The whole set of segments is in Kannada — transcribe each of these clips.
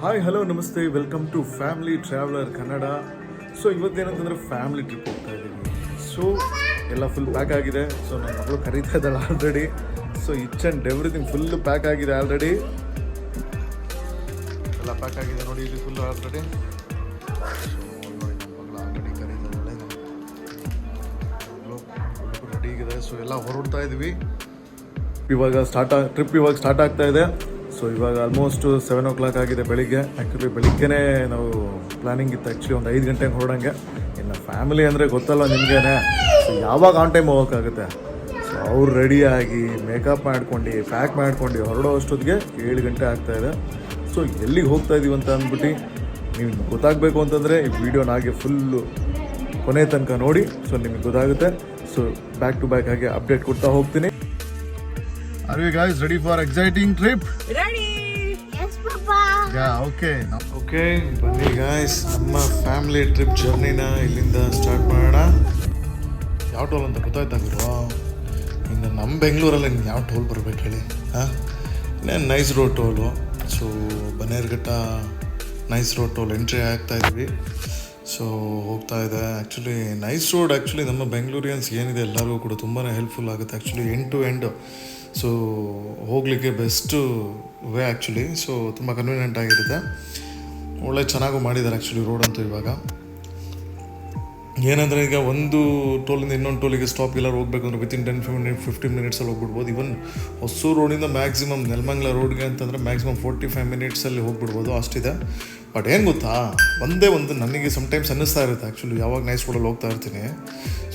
ಹಾಯ್ ಹಲೋ ನಮಸ್ತೆ welcome to family traveller Kannada so ಇವತ್ತೇನಂತಂದ್ರೆ family trip ಹೋಗ್ತಾ ಇದ್ದೀವಿ. ಸೊ ಎಲ್ಲ ಫುಲ್ ಪ್ಯಾಕ್ ಆಗಿದೆ. ಸೊ ನನ್ನ ಮಗಳು ಕರೀತಾ ಇದ್ದಾಳೆ already so each and everything full pack ಆಗಿದೆ ಆಲ್ರೆಡಿ ಎಲ್ಲ ಪ್ಯಾಕ್ ಆಗಿದೆ ನೋಡಿ ಇಲ್ಲಿ ಫುಲ್ ಆಲ್ರೆಡಿ ಸೊ ಎಲ್ಲ ಹೊರಡ್ತಾ ಇದ್ವಿ ಇವಾಗ ಸ್ಟಾರ್ಟ್ ಟ್ರಿಪ್ ಇವಾಗ ಸ್ಟಾರ್ಟ್ ಆಗ್ತಾ ಇದೆ. ಸೊ ಇವಾಗ ಆಲ್ಮೋಸ್ಟ್ ಸೆವೆನ್ ಓ ಕ್ಲಾಕ್ ಆಗಿದೆ ಬೆಳಿಗ್ಗೆ. ಆ್ಯಕ್ಚುಲಿ ಬೆಳಿಗ್ಗೆನೇ ನಾವು ಪ್ಲಾನಿಂಗ್ ಇತ್ತು. ಆ್ಯಕ್ಚುಲಿ ಒಂದು ಐದು ಗಂಟೆಗೆ ಹೊರಡಂಗೆ. ಇನ್ನು ಫ್ಯಾಮಿಲಿ ಅಂದರೆ ಗೊತ್ತಲ್ಲ ನಿಮಗೇನೆ. ಸೊ ಯಾವಾಗ ಆನ್ ಟೈಮ್ ಹೋಗೋಕ್ಕಾಗುತ್ತೆ ಸೊ ಅವ್ರು ರೆಡಿಯಾಗಿ ಮೇಕಪ್ ಮಾಡ್ಕೊಂಡು ಪ್ಯಾಕ್ ಮಾಡ್ಕೊಂಡು ಹೊರಡೋ ಅಷ್ಟೊತ್ತಿಗೆ ಏಳು ಗಂಟೆ ಇದೆ. ಸೊ ಎಲ್ಲಿಗೆ ಹೋಗ್ತಾ ಇದ್ದೀವಿ ಅಂತ ಅಂದ್ಬಿಟ್ಟು ನೀವು ಗೊತ್ತಾಗಬೇಕು ಅಂತಂದರೆ ಈ ವಿಡಿಯೋನ ಹಾಗೆ ಫುಲ್ಲು ಕೊನೆ ತನಕ ನೋಡಿ. ಸೊ ನಿಮಗೆ ಗೊತ್ತಾಗುತ್ತೆ. ಸೊ ಬ್ಯಾಕ್ ಟು ಬ್ಯಾಕ್ ಹಾಗೆ ಅಪ್ಡೇಟ್ ಕೊಡ್ತಾ ಹೋಗ್ತೀನಿ. Are you guys ready for exciting trip ready Yes, Papa. Yeah okay okay ಬನ್ನಿ ಗಾಯ್ಸ್ ನಮ್ಮ ಫ್ಯಾಮಿಲಿ ಟ್ರಿಪ್ ಜರ್ನಿನ ಇಲ್ಲಿಂದ ಸ್ಟಾರ್ಟ್ ಮಾಡೋಣ. ಯಾವ ಟೋಲ್ ಅಂತ ಗೊತ್ತಾಯ್ತಾ ಗುರು? ಇನ್ನು ನಮ್ಮ ಬೆಂಗಳೂರಲ್ಲಿ ಇನ್ನು ಯಾವ ಟೋಲ್ ಬರ್ಬೇಕು ಹೇಳಿ ಹಾಂ? ಇನ್ನೇನು nice road toll so Bannerghatta nice road toll entry ಆಗ್ತಾ ಇದ್ವಿ. ಸೊ ಹೋಗ್ತಾ ಇದೆ. ಆ್ಯಕ್ಚುಲಿ ನೈಸ್ ರೋಡ್ ಆ್ಯಕ್ಚುಲಿ ನಮ್ಮ ಬೆಂಗಳೂರಿಯನ್ಸ್ ಏನಿದೆ ಎಲ್ಲರಿಗೂ ಕೂಡ ತುಂಬಾ ಹೆಲ್ಪ್ಫುಲ್ ಆಗುತ್ತೆ actually end to end so ಹೋಗಲಿಕ್ಕೆ ಬೆಸ್ಟು ವೇ ಆ್ಯಕ್ಚುಲಿ ಸೊ ತುಂಬ ಕನ್ವೀನಿಯೆಂಟ್ ಆಗಿರುತ್ತೆ ಒಳ್ಳೆ ಚೆನ್ನಾಗೂ ಮಾಡಿದ್ದಾರೆ ಆ್ಯಕ್ಚುಲಿ ರೋಡ್ ಅಂತೂ ಇವಾಗ. ಏನಂದರೆ ಈಗ ಒಂದು ಟೋಲಿಂದ ಇನ್ನೊಂದು ಟೋಲಿಗೆ ಸ್ಟಾಪ್ ಎಲ್ಲರೂ ಹೋಗ್ಬೇಕು ಅಂದ್ರೆ ವಿತಿನ್ ಟೆನ್ ಫಿಫ್ಟಿ ಫಿಫ್ಟೀನ್ ಮಿನಿಟ್ಸಲ್ಲಿ ಹೋಗ್ಬಿಡ್ಬೋದು. ಇವನ್ ಹೊಸೂರು ರೋಡಿಂದ ಮ್ಯಾಕ್ಸಿಮಮ್ ನೆಲಮಂಗ್ಲ ರೋಡ್ಗೆ ಅಂತಂದರೆ ಮ್ಯಾಕ್ಸಿಮಮ್ ಫೋರ್ಟಿ ಫೈವ್ ಮಿನಿಟ್ಸಲ್ಲಿ ಹೋಗ್ಬಿಡ್ಬೋದು ಅಷ್ಟಿದೆ. ಬಟ್ ಏನು ಗೊತ್ತಾ? ಒಂದೇ ಒಂದು ನನಗೆ ಸಮಟೈಮ್ಸ್ ಅನ್ನಿಸ್ತಾ ಇರುತ್ತೆ ಆ್ಯಕ್ಚುಲಿ ಯಾವಾಗ ನೈಸ್ ರೋಡಲ್ಲಿ ಹೋಗ್ತಾ ಇರ್ತೀನಿ.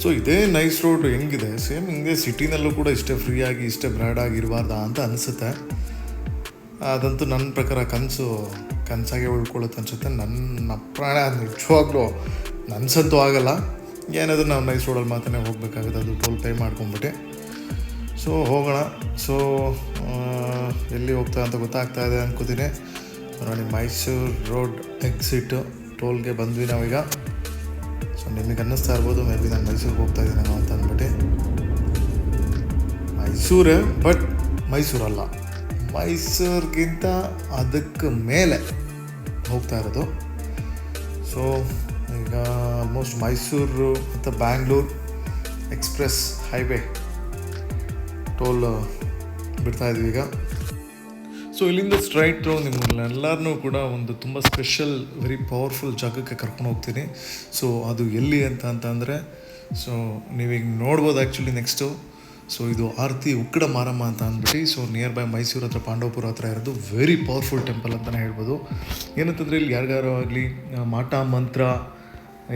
ಸೊ ಇದೇ ನೈಸ್ ರೋಡ್ ಹೆಂಗಿದೆ? ಸೇಮ್ ಹಿಂಗೆ ಸಿಟಿನಲ್ಲೂ ಕೂಡ ಇಷ್ಟೇ ಫ್ರೀಯಾಗಿ ಇಷ್ಟೇ ಬ್ರ್ಯಾಡಾಗಿ ಇರಬಾರ್ದ ಅಂತ ಅನಿಸುತ್ತೆ. ಅದಂತೂ ನನ್ನ ಪ್ರಕಾರ ಕನಸು, ಕನಸಾಗೆ ಉಳ್ಕೊಳ್ಳುತ್ತೆ ಅನ್ಸುತ್ತೆ. ನನ್ನ ಪ್ರಾಣ ನಿಜವಾಗ್ಲೂ ನನ್ಸಂತೂ ಆಗಲ್ಲ. ಏನಾದರೂ ನಾವು ನೈಸ್ ರೋಡಲ್ಲಿ ಮಾತ್ರ ಹೋಗಬೇಕಾಗುತ್ತೆ. ಅದು ಟೋಲ್ ಪೇ ಮಾಡ್ಕೊಂಬಿಟ್ಟೆ ಸೊ ಹೋಗೋಣ. ಸೊ ಎಲ್ಲಿ ಹೋಗ್ತಾ ಅಂತ ಗೊತ್ತಾಗ್ತಾ ಇದೆ ಅನ್ಕೋತೀನಿ. ನೋಡಿ ಮೈಸೂರು ರೋಡ್ ಎಕ್ಸಿಟ್ ಟೋಲ್ಗೆ ಬಂದ್ವಿ ನಾವೀಗ. ಸೊ ನಿಮಗೆ ಅನ್ನಿಸ್ತಾ ಇರ್ಬೋದು. ಮೇ ಬಿ ನಾನು ಮೈಸೂರಿಗೆ ಹೋಗ್ತಾ ಇದ್ದೀನೋ ಅಂತ ಅಂದ್ಬಿಟ್ಟು ಮೈಸೂರೇ ಬಟ್ ಮೈಸೂರಲ್ಲ ಮೈಸೂರಿಗಿಂತ ಅದಕ್ಕೆ ಮೇಲೆ ಹೋಗ್ತಾ ಇರೋದು. ಸೊ ಆಲ್ಮೋಸ್ಟ್ ಮೈಸೂರು ಮತ್ತು ಬ್ಯಾಂಗ್ಳೂರು ಎಕ್ಸ್ಪ್ರೆಸ್ ಹೈವೇ ಟೋಲ್ ಬಿಡ್ತಾ ಇದ್ವಿ ಈಗ. ಸೊ ಇಲ್ಲಿಂದ ಸ್ಟ್ರೈಟ್ ನಿಮ್ಮನ್ನೆಲ್ಲರನ್ನೂ ಕೂಡ ಒಂದು ತುಂಬ ಸ್ಪೆಷಲ್ ವೆರಿ ಪವರ್ಫುಲ್ ಜಾಗಕ್ಕೆ ಕರ್ಕೊಂಡು ಹೋಗ್ತೀನಿ. ಸೊ ಅದು ಎಲ್ಲಿ ಅಂತ ಅಂತಂದರೆ ಸೊ ನೀವೀಗ ನೋಡ್ಬೋದು ಆ್ಯಕ್ಚುಲಿ ನೆಕ್ಸ್ಟು ಸೊ ಇದು ಆರತಿ ಉಕ್ಕಡ ಮಾರಮ್ಮ ಅಂತ ಅಂದ್ಬಿಟ್ಟು ಸೊ ನಿಯರ್ ಬೈ ಮೈಸೂರು ಹತ್ರ, ಪಾಂಡವಪುರ ಹತ್ರ ಇರೋದು ವೆರಿ ಪವರ್ಫುಲ್ ಟೆಂಪಲ್ ಅಂತಲೇ ಹೇಳ್ಬೋದು. ಏನಂತಂದರೆ, ಇಲ್ಲಿ ಯಾರಿಗಾರು ಆಗಲಿ ಮಾಟ, ಮಂತ್ರ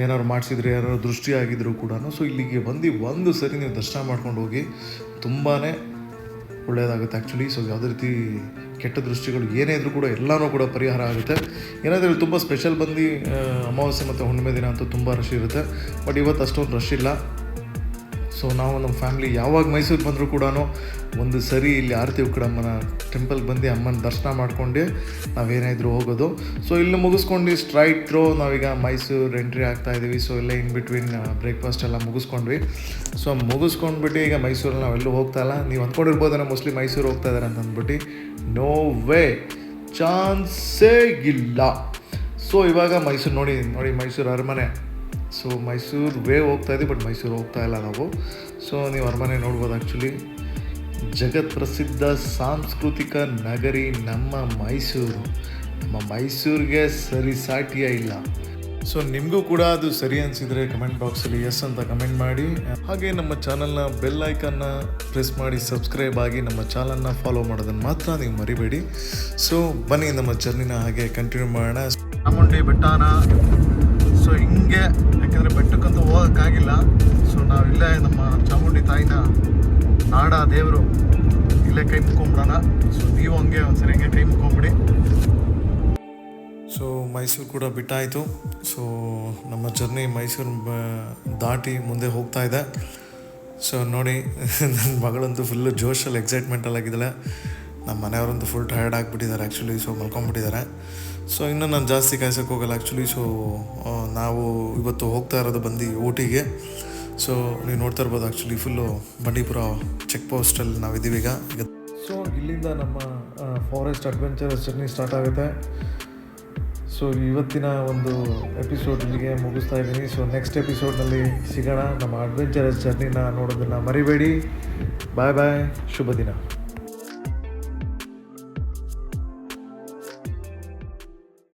ಏನಾದ್ರು ಮಾಡಿಸಿದ್ರೆ, ಯಾರು ದೃಷ್ಟಿ ಆಗಿದ್ರು ಕೂಡ ಸೊ ಇಲ್ಲಿಗೆ ಬಂದು ಒಂದು ಸರಿ ನೀವು ದರ್ಶನ ಮಾಡ್ಕೊಂಡು ಹೋಗಿ ತುಂಬಾ ಒಳ್ಳೆಯದಾಗುತ್ತೆ ಆ್ಯಕ್ಚುಲಿ ಸೊ ಯಾವುದೇ ರೀತಿ ಕೆಟ್ಟ ದೃಷ್ಟಿಗಳು ಏನೇ ಇದ್ರೂ ಕೂಡ ಎಲ್ಲನೂ ಕೂಡ ಪರಿಹಾರ ಆಗುತ್ತೆ. ಏನಾದರೂ ತುಂಬ ಸ್ಪೆಷಲ್ ಬಂದು ಅಮಾವಾಸ್ಯೆ ಮತ್ತು ಹುಣ್ಣಿಮೆ ದಿನ ಅಂತೂ ತುಂಬ ರಶ್ ಇರುತ್ತೆ. ಬಟ್ ಇವತ್ತು ಅಷ್ಟೊಂದು ರಶ್ ಇಲ್ಲ. ಸೊ ನಾವು ನಮ್ಮ ಫ್ಯಾಮಿಲಿ ಯಾವಾಗ ಮೈಸೂರಿಗೆ ಬಂದರೂ ಕೂಡ ಒಂದು ಸರಿ ಇಲ್ಲಿ ಆರತಿ ಉಕ್ಕಡಮ್ಮನ ಟೆಂಪಲ್ಗೆ ಬಂದು ಅಮ್ಮನ ದರ್ಶನ ಮಾಡ್ಕೊಂಡು ನಾವೇನಾದರೂ ಹೋಗೋದು. ಸೊ ಇಲ್ಲಿ ಮುಗಿಸ್ಕೊಂಡು ಸ್ಟ್ರೈಟ್ ಥ್ರೋ ನಾವೀಗ ಮೈಸೂರು ಎಂಟ್ರಿ ಆಗ್ತಾ ಇದ್ದೀವಿ ಸೊ ಇಲ್ಲೇ ಇನ್ ಬಿಟ್ವೀನ್ ಬ್ರೇಕ್ಫಾಸ್ಟ್ ಎಲ್ಲ ಮುಗಿಸ್ಕೊಂಡ್ವಿ. ಸೊ ಮುಗಿಸ್ಕೊಂಡ್ಬಿಟ್ಟು ಈಗ ಮೈಸೂರಲ್ಲಿ ನಾವೆಲ್ಲೂ ಹೋಗ್ತಾ ಇಲ್ಲ. ನೀವು ಅಂದ್ಕೊಂಡಿರ್ಬೋದೇನೋ ಮೋಸ್ಟ್ಲಿ ಮೈಸೂರು ಹೋಗ್ತಾ ಇದ್ದಾರೆ ಅಂತ ಅಂದ್ಬಿಟ್ಟು. ನೋ ವೇ ಚಾನ್ಸೇ ಇಲ್ಲ. ಸೊ ಇವಾಗ ಮೈಸೂರು ನೋಡಿ ನೋಡಿ ಮೈಸೂರು ಅರಮನೆ. ಸೊ ಮೈಸೂರು ವೇ ಹೋಗ್ತಾ ಇದ್ದೀವಿ ಬಟ್ ಮೈಸೂರು ಹೋಗ್ತಾ ಇಲ್ಲ ನಾವು. ಸೊ ನೀವು ಅರಮನೆ ನೋಡ್ಬೋದು ಆ್ಯಕ್ಚುಲಿ ಜಗತ್ ಪ್ರಸಿದ್ಧ ಸಾಂಸ್ಕೃತಿಕ ನಗರಿ ನಮ್ಮ ಮೈಸೂರು. ನಮ್ಮ ಮೈಸೂರಿಗೆ ಸರಿ ಸಾಟಿಯೇ ಇಲ್ಲ. ಸೊ ನಿಮಗೂ ಕೂಡ ಅದು ಸರಿ ಅನಿಸಿದರೆ ಕಮೆಂಟ್ ಬಾಕ್ಸಲ್ಲಿ ಎಸ್ ಅಂತ ಕಮೆಂಟ್ ಮಾಡಿ. ಹಾಗೆ ನಮ್ಮ ಚಾನಲ್ನ ಬೆಲ್ ಐಕನ್ನ ಪ್ರೆಸ್ ಮಾಡಿ ಸಬ್ಸ್ಕ್ರೈಬ್ ಆಗಿ ನಮ್ಮ ಚಾನಲ್ನ ಫಾಲೋ ಮಾಡೋದನ್ನು ಮಾತ್ರ ನೀವು ಮರಿಬೇಡಿ. ಸೊ ಬನ್ನಿ ನಮ್ಮ ಜರ್ನಿನ ಹಾಗೆ ಕಂಟಿನ್ಯೂ ಮಾಡೋಣ. ಚಾಮುಂಡಿ ಬೆಟ್ಟನ. ಸೊ ಹಿಂಗೆ, ಯಾಕಂದರೆ ಬೆಟ್ಟಕ್ಕಂತೂ ಹೋಗೋಕ್ಕಾಗಿಲ್ಲ. ಸೊ ನಾವು ಇಲ್ಲೇ ನಮ್ಮ ಚಾಮುಂಡಿ ತಾಯಿನ ನಾಡ ದೇವರು ಇಲ್ಲೇ ಕೈ ಮುಕ್ಕೊಂಬಿಡೋಣ. ಸೊ ನೀವು ಹಂಗೆ ಒಂದ್ಸರಿ ಹಿಂಗೆ ಕೈ ಮುಕ್ಕೊಂಬಿಡಿ. ಸೊ ಮೈಸೂರು ಕೂಡ ಬಿಟ್ಟಾಯಿತು. ಸೊ ನಮ್ಮ ಜರ್ನಿ ಮೈಸೂರು ದಾಟಿ ಮುಂದೆ ಹೋಗ್ತಾ ಇದೆ. ಸೊ ನೋಡಿ ನನ್ನ ಮಗಳಂತೂ ಫುಲ್ಲು ಜೋಶಲ್ಲಿ ಎಕ್ಸೈಟ್ಮೆಂಟಲ್ಲಿ ಆಗಿದ್ದಾಳೆ ನಮ್ಮ ಮನೆಯವರಂತೂ ಫುಲ್ ಟಯರ್ಡ್ ಆಗಿಬಿಟ್ಟಿದ್ದಾರೆ ಆ್ಯಕ್ಚುಲಿ ಸೊ ಮಲ್ಕೊಂಬಿಟ್ಟಿದ್ದಾರೆ. ಸೊ ಇನ್ನೂ ನಾನು ಜಾಸ್ತಿ ಕಾಯ್ಸೋಕೆ ಹೋಗಲ್ಲ. ಆ್ಯಕ್ಚುಲಿ ಸೊ ನಾವು ಇವತ್ತು ಹೋಗ್ತಾ ಇರೋದು ಬಂದು ಊಟಿಗೆ ಸೊ ನೀವು ನೋಡ್ತಾ ಇರ್ಬೋದು ಆ್ಯಕ್ಚುಲಿ ಫುಲ್ಲು ಬಂಡೀಪುರ ಚೆಕ್ ಪೋಸ್ಟಲ್ಲಿ ನಾವಿದ್ದೀವಿ ಈಗ. ಸೊ ಇಲ್ಲಿಂದ ನಮ್ಮ ಫಾರೆಸ್ಟ್ ಅಡ್ವೆಂಚರಸ್ ಜರ್ನಿ ಸ್ಟಾರ್ಟ್ ಆಗುತ್ತೆ. ಸೊ ಇವತ್ತಿನ ಒಂದು ಎಪಿಸೋಡ್ ಇಲ್ಲಿಗೆ ಮುಗಿಸ್ತಾ ಇದ್ದೀನಿ. ಸೊ ನೆಕ್ಸ್ಟ್ ಎಪಿಸೋಡ್ನಲ್ಲಿ ಸಿಗೋಣ. ನಮ್ಮ ಅಡ್ವೆಂಚರಸ್ ಜರ್ನಿನ ನೋಡೋದನ್ನು ಮರಿಬೇಡಿ. ಬಾಯ್ ಬಾಯ್ ಶುಭ ದಿನ.